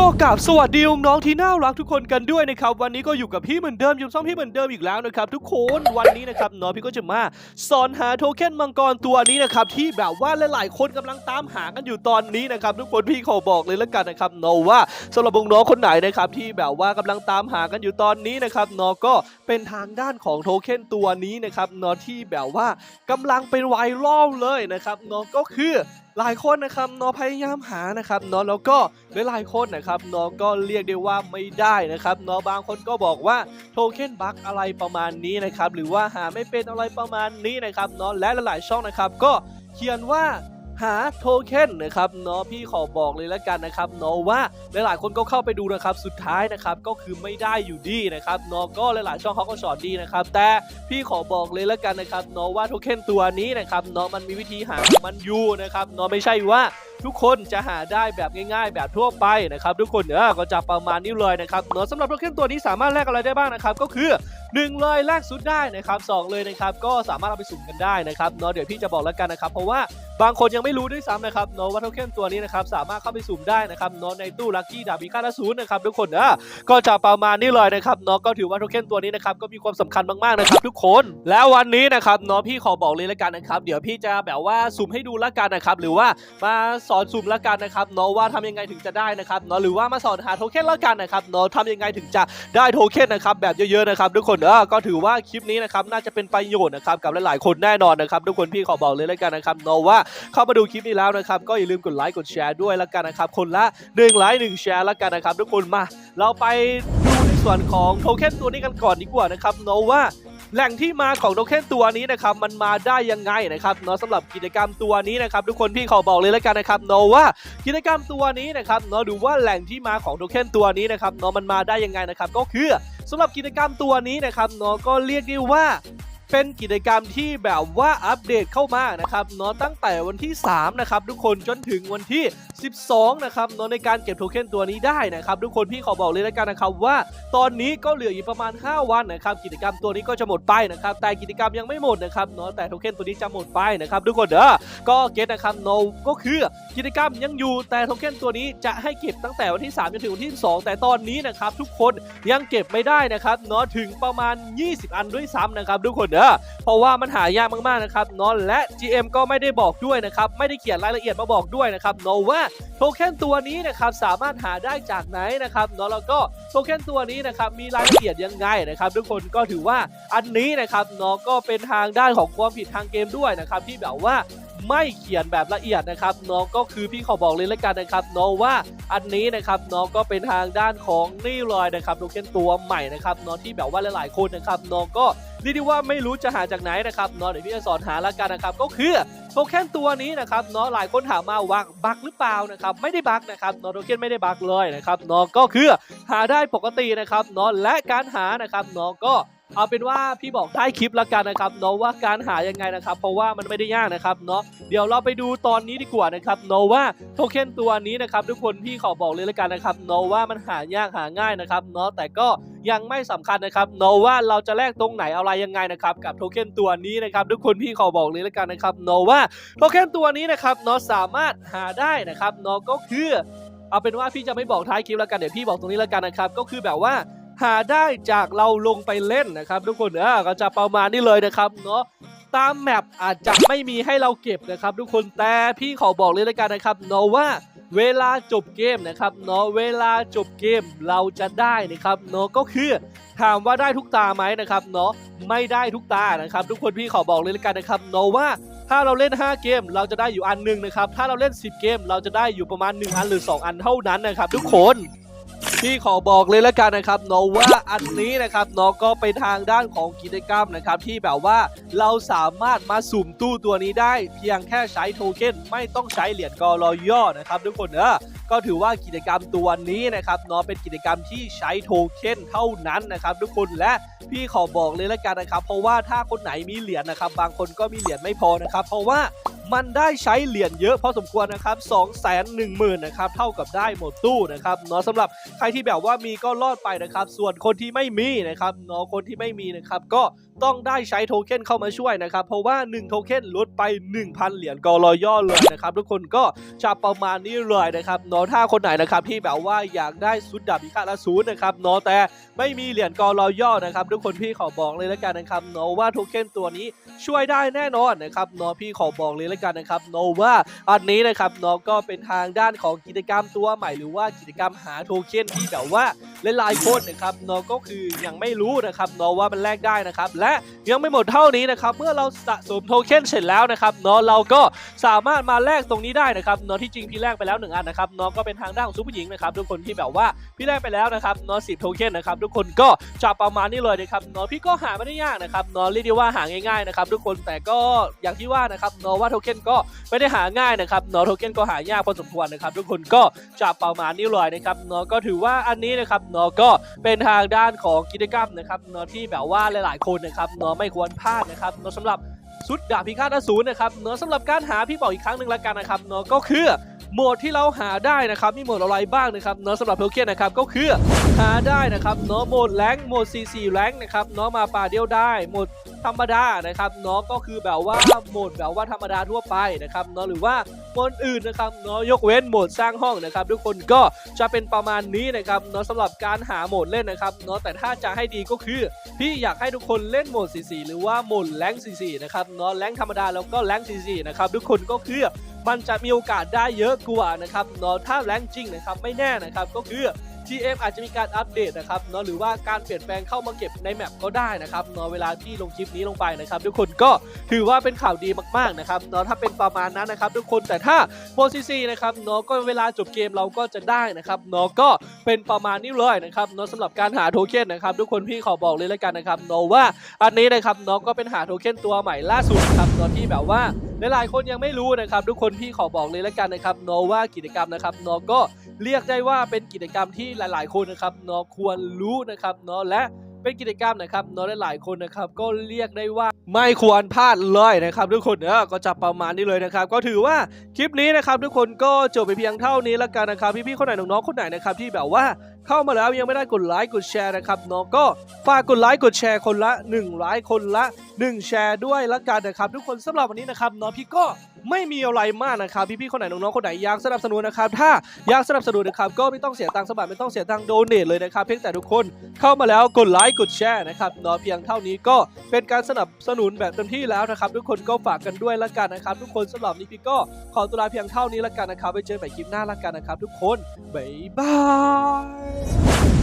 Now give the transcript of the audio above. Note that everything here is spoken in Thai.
ก็กราบสวัสดีน้องๆที่น่ารักทุกคนกันด้วยนะครับวันนี้ก็อยู่กับพี่เหมือนเดิมอยู่ช่องพี่เหมือนเดิมอีกแล้วนะครับทุกคนวันนี้นะครับน้องพี่ก็จะมาสอนหาโทเค็นมังกรตัวนี้นะครับที่แบบว่าหลายๆคนกำลังตามหากันอยู่ตอนนี้นะครับทุกคนพี่ขอบอกเลยแล้วกันนะครับน้องว่าสำหรับน้องคนไหนนะครับที่แบบว่ากำลังตามหากันอยู่ตอนนี้นะครับน้องก็เป็นทางด้านของโทเค็นตัวนี้นะครับน้องที่แบบว่ากำลังเป็นไวรัลเลยนะครับน้องก็คือหลายคนนะครับน้องพยายามหานะครับน้องแล้วก็หลายๆคนนะครับน้องก็เรียกได้ว่าไม่ได้นะครับน้องบางคนก็บอกว่าโทเค็นบั๊กอะไรประมาณนี้นะครับหรือว่าหาไม่เป็นอะไรประมาณนี้นะครับน้องและหลายๆช่องนะครับก็เขียนว่า หาโทเค็นนะครับเนาะพี่ขอบอกเลยแล้วกันนะครับเนาะว่าหลายๆคนก็เข้าไปดูนะครับสุดท้ายนะครับก็คือไม่ได้อยู่ดีนะครับเนาะก็หลายๆช่องเขาก็สอนดีนะครับแต่พี่ขอบอกเลยแล้วกันนะครับเนาะว่าโทเค็นตัวนี้นะครับเนาะมันมีวิธีหามันอยู่นะครับเนาะไม่ใช่ว่าทุกคนจะหาได้แบบง่ายๆ แบบทั่วไปนะครับ ทุกคนเออก็จะประมาณนี้เลยนะครับเนาะสำหรับโทเค็นตัวนี้สามารถแลกอะไรได้บ้างนะครับก็คือ 1เลยแลกซุดได้นะครับสองเลยนะครับก็สามารถเอาไปสุ่มกันได้นะครับเนาะเดี๋ยวพี่จะบอกแล้วกันนะครับเพราะว่าบางคนยังไม่รู้ด้วยซ้ำนะครับเนาะว่าโทเค็นตัวนี้นะครับสามารถเข้าไปสุ่มได้นะครับเนาะในตู้ลัคกี้ดาบมีค่าละศูนย์นะครับทุกคนเออก็จะประมาณนี้เลยนะครับเนาะก็ถือว่าโทเค็นตัวนี้นะครับก็มีความสำคัญมากๆนะครับทุกคน แล้ววันนี้นะครับเนาะพี่ขอบอกเลยแล้วกันนะครับเดี๋ยวพี่จะแบบว่าสุ่มให้ดูแล้วกันนะครับหรือว่ามาสอนสุ่มแล้วกันนะครับเนาะว่าทำยังไงถึงจะได้นะครับเนาะหรือว่ามาสอนหาโทเค็นแล้วกันนะครับเนาะทำยังไงถึงจะได้โทเค็นนะครับแบบเยอะๆนะครับทุกคนเออก็ถือว่าคลิปนี้นะครับน่าจะเป็นประโยชน์นะครับกับหลายๆคนแน่นอนนะครับทุกคนพี่ขอบอกเลยแล้วกันนะครับเนาะว่าเข้ามาดูคลิปนี้แล้วนะครับก็อย่าลืมกดไลค์กดแชร์ด้วยแล้วกันนะครับคนละ1ไลค์1แชร์แล้วกันนะครับทุกคนมาเราไปดูในส่วนของโทเค็นตัวนี้กันก่อนดีกว่านะครับเนาะว่าแหล่งที่มาของโทเค็นตัวนี้นะครับมันมาได้ยังไงนะครับเนาะสำหรับกิจกรรมตัวนี้นะครับทุกคนพี่ขอบอกเลยแล้วกันนะครับเนาะว่ากิจกรรมตัวนี้นะครับเนาะดูว่าแหล่งที่มาของโทเค็นตัวนี้นะครับเนาะมันมาได้ยังไงนะครับก็คือ สำหรับกิจกรรมตัวนี้นะครับเนาะก็เรียกได้ว่าเป็นกิจกรรมที่แบบว่าอัปเดตเข้ามานะครับเนาะตั้งแต่วันที่ 3 นะครับ ทุกคนจนถึงวันที่ 12 นะครับเนาะในการเก็บโทเค็นตัวนี้ได้นะครับ ทุกคนพี่ขอบอกเลยแล้วกันนะครับว่า ตอนนี้ก็เหลืออีกประมาณ 5 วันนะครับ กิจกรรมตัวนี้ก็จะหมดไปนะครับ แต่กิจกรรมยังไม่หมดนะครับเนาะแต่โทเค็นตัวนี้จะหมดไปนะครับ ทุกคนเด้อก็เก็ตนะครับเนก็คือกิจกรรมยังอยู่แต่โทเค็นตัวนี้จะให้เก็บตั้งแต่วันที่3จนถึงวันที่ 2 แต่ตอนนี้นะครับทุกคนยังเก็บไม่ได้นะครับเนาะถึงประมาณ 20 อันด้วยซ้ำนะครับทุกคนเด้อเพราะว่ามันหายากมากๆนะครับเนาะและ GM ก็ไม่ได้บอกด้วยนะครับไม่ได้เขียนรายละเอียดมาบอกด้วยนะครับเนาะว่าโทเค็นตัวนี้นะครับสามารถหาได้จากไหนนะครับเนาะแล้วก็โทเค็นตัวนี้นะครับมีรายละเอียดยังไงนะครับทุกคนก็ถือว่าอันนี้นะครับเนาะก็เป็นทางด้านของความผิดทางเกมด้วยนะครับที่แบบว่า ไม่เขียนแบบละเอียดนะครับเนาะก็คือพี่ขอบอกเลยล้วกันนะครับเนาะว่าอันนี้นะครับเนาะก็เป็นทางด้านของนี่เลยนะครับโทเค็นตัวใหม่นะครับเนาะที่แบบว่าหลายๆคนนะครับเนาะก็เรียกได้ว่าไม่รู้จะหาจากไหนนะครับเนาะเดี๋ยวพี่จะสอนหาล้วกันนะครับก็คือโทเค็นตัวนี้นะครับเนาะหลายคนถามมาว่าบักหรือเปล่านะครับไม่ได้บักนะครับเนาะโทเค็นไม่ได้บักเลยนะครับเนาะก็คือหาได้ปกตินะครับเนาะและการหานะครับเนาะก็ เอาเป็นว่าพี่บอกใต้คลิปละกันนะครับเนาะว่าการหายังไงนะครับ เพราะว่ามันไม่ได้ยากนะครับเนาะเดี๋ยวเราไปดูตอนนี้ดีกว่านะครับเนาะว่าโทเค็นตัวนี้นะครับทุกคนพี่ขอบอกเลยละกันนะครับเนาะว่ามันหายากหาง่ายนะครับเนาะแต่ก็ยังไม่สำคัญนะครับเนาะว่าเราจะแลกตรงไหนอะไรยังไงนะครับกับโทเค็นตัวนี้นะครับทุกคนพี่ขอบอกเลยละกันนะครับเนาะว่าโทเค็นตัวนี้นะครับเนาะสามารถหาได้นะครับเนาะก็คือ เอาเป็นว่าพี่จะไม่บอกท้ายคลิปแล้วกันเดี๋ยวพี่บอกตรงนี้แล้วกันนะครับก็คือแบบว่า หาได้จากเราลงไปเล่นนะครับทุกคนเออก็จะประมาณนี้เลยนะครับเนาะตามแมปอาจจะไม่มีให้เราเก็บนะครับ ทุกคนแต่พี่ขอบอกเลยล้วกันนะครับเนาะว่าเวลาจบเกมนะครับเนาะเวลาจบเกมเราจะได้นะครับเนาะก็คือถามว่าได้ทุกตาไหมนะครับเนาะไม่ได้ทุกตานะครับ ทุกคนพี่ขอบอกเลยล้วกันนะครับเนาะว่าถ้าเราเล่น 5 เกมเราจะได้อยู่อันหนึ่งนะครับถ้าเราเล่น 10 เกม เราจะได้อยู่ประมาณ 1 อันหรือ 2 อันเท่านั้นนะครับ ทุกคน พี่ขอบอกเลยแล้วกันนะครับเนาะว่าอันนี้นะครับเนาะก็เป็นทางด้านของกิจกรรมนะครับที่แบบว่าเราสามารถมาสุ่มตู้ตัวนี้ได้ เพียงแค่ใช้โทเค็นไม่ต้องใช้เหรียญกอรอย่อนะครับทุกคนเออก็ถือว่ากิจกรรมตัวนี้นะครับเนาะเป็นกิจกรรมที่ใช้โทเค็นเท่านั้นนะครับทุกคนและพี่ขอบอกเลยแล้วกันนะครับ เพราะว่าถ้าคนไหนมีเหรียญนะครับ บางคนก็มีเหรียญไม่พอนะครับ เพราะว่า มันได้ใช้เหรียญเยอะพอสมควรนะครับ2 1 0 0 0 0นะครับเท่ากับได้หมดตู้นะครับเนาะสำหรับใครที่แบบว่ามีก็รอดไปนะครับ ส่วนคนที่ไม่มีนะครับเนาะคนที่ไม่มีนะครับก็ ต้องได้ใช้โทเค็นเข้ามาช่วยนะครับ เพราะว่า 1 โทเค็นลดไป 1,000 เหรียญกอรอย่อเลยนะครับทุกคนก็จะประมาณนี้เลยนะครับเนาะถ้าคนไหนนะครับที่แบบว่าอยากได้สุดดาบพิฆาตอสูรนะครับเนาะแต่ไม่มีเหรียญกอรอย่อนะครับทุกคนพี่ขอบอกเลยแล้วกันนะครับเนาะว่าโทเค็นตัวนี้ช่วยได้แน่นอนนะครับเนาะพี่ขอบอกเลยแล้วกันนะครับเนาะว่าอันนี้นะครับเนาะก็เป็นทางด้านของกิจกรรมตัวใหม่หรือว่ากิจกรรมหาโทเค็นที่แบบว่าหลายๆคนนะครับเนาะก็คือยังไม่รู้นะครับเนาะว่ามันแลกได้นะครับและยังไม่หมดเท่านี้นะครับเมื่อเราสะสมโทเค็นเสร็จแล้วนะครับเนาะเราก็สามารถมาแลกตรงนี้ได้นะครับเนาะที่จริงพี่แลกไปแล้วหนึ่งอันนะครับเนาะก็เป็นทางด้านของซูเปอร์หญิงนะครับทุกคนที่แบบว่าพี่แลกไปแล้วนะครับเนาะสิบโทเค็นนะครับทุกคนก็จะประมาณนี้เลยนะครับเนาะพี่ก็หาไม่ได้ยากนะครับเนาะเรียกได้ว่าหาง่ายๆนะครับทุกคนแต่ก็อย่างที่ว่านะครับเนาะว่าโทเค็นก็ไม่ได้หาง่ายนะครับเนาะโทเค็นก็หายากพอสมควรนะครับทุกคนก็จะประมาณนี้เลยนะครับเนาะก็ถือว่าอันนี้นะครับเนาะก็เป็นทางด้านของกิจกรรมนะครับเนาะที่แบบว่าหลายๆคนนะครับเนาะไม่ควรพลาดนะครับเนาะสำหรับสุดดาบพิฆาตอสูรนะครับเนาะสำหรับการหาพี่บอกอีกครั้งหนึ่งละกันนะครับเนาะก็คือ โหมดที่เราหาได้นะครับมีโหมดอะไรบ้างนะครับเนาะสำหรับโทเค็นนะครับก็คือหาได้นะครับเนาะโหมดแรงโหมด CC แรงนะครับเนาะมาป่าเดียวได้โหมดธรรมดานะครับเนาะก็คือแบบว่าโหมดแบบว่าธรรมดาทั่วไปนะครับเนาะหรือว่าโหมดอื่นนะครับเนาะยกเว้นโหมดสร้างห้องนะครับ ทุกคนก็จะเป็นประมาณนี้นะครับเนาะสำหรับการหาโหมดเล่นนะครับเนาะแต่ถ้าจะให้ดีก็คือพี่อยากให้ทุกคนเล่นโหมด CC หรือว่าโหมดแรงค์ CC นะครับเนาะแรงธรรมดาแล้วก็แรงค์ CC นะครับทุกคนก็คือมันจะมีโอกาสได้เยอะกว่านะครับเนาะถ้าแรงจริงนะครับไม่แน่นะครับก็คือ GM อาจจะมีการอัปเดตนะครับเนาะหรือว่าการเปลี่ยนแปลงเข้ามาเก็บในแมปก็ได้นะครับเนาะเวลาที่ลงคลิปนี้ลงไปนะครับ ทุกคนก็ถือว่าเป็นข่าวดีมากๆนะครับเนาะถ้าเป็นประมาณนั้นนะครับ ทุกคนแต่ถ้าโมซีซีนะครับเนาะก็เวลาจบเกมเราก็จะได้นะครับเนาะก็เป็นประมาณนี้เลยนะครับเนาะสำหรับการหาโทเค็นนะครับ ทุกคนพี่ขอบอกเลยแล้วกันนะครับเนาะว่าอันนี้นะครับเนาะก็เป็นหาโทเค็นตัวใหม่ล่าสุดครับเนาะที่แบบว่าหลายๆคนยังไม่รู้นะครับ ทุกคนพี่ขอบอกเลยแล้วกันนะครับเนาะว่ากิจกรรมนะครับเนาะก็ เรียกได้ว่าเป็นกิจกรรมที่หลาย ๆ คนนะครับเนาะควรรู้นะครับเนาะและเป็นกิจกรรมนะครับเนาะหลาย ๆ คนนะครับก็เรียกได้ว่าไม่ควรพลาดเลยนะครับ ทุกคนเนอะก็จะประมาณนี้เลยนะครับ ก็ถือว่าคลิปนี้นะครับ ทุกคนก็จบไปเพียงเท่านี้แล้วกันนะครับพี่ๆคนไหนน้องๆคนไหนนะครับที่แบบว่า เข้ามาแล้วยังไม่ได้กดไลค์กดแชร์นะครับเนาะก็ฝากกดไลค์กดแชร์คนละ1ไลค์คนละ 1 แชร์ด้วยละกันนะครับ ทุกคนสำหรับวันนี้นะครับเนาะพี่ก็ไม่มีอะไรมากนะครับพี่ๆคนไหนน้องๆคนไหนอยากสนับสนุนนะครับถ้าอยากสนับสนุนนะครับก็ไม่ต้องเสียตังค์สมัครไม่ต้องเสียตังค์โดเนทเลยนะครับ เพียงแต่ทุกคนเข้ามาแล้วกดไลค์กดแชร์นะครับเนาะเพียงเท่านี้ก็เป็นการสนับสนุนแบบเต็มที่แล้วนะครับทุกคนก็ฝากกันด้วยละกันนะครับ ทุกคนสำหรับนี้พี่ก็ขอตัวลาเพียงเท่านี้ละกันนะครับไว้เจอกันใหม่คลิปหน้าละกันนะครับ ทุกคนบ๊ายบาย Thank you.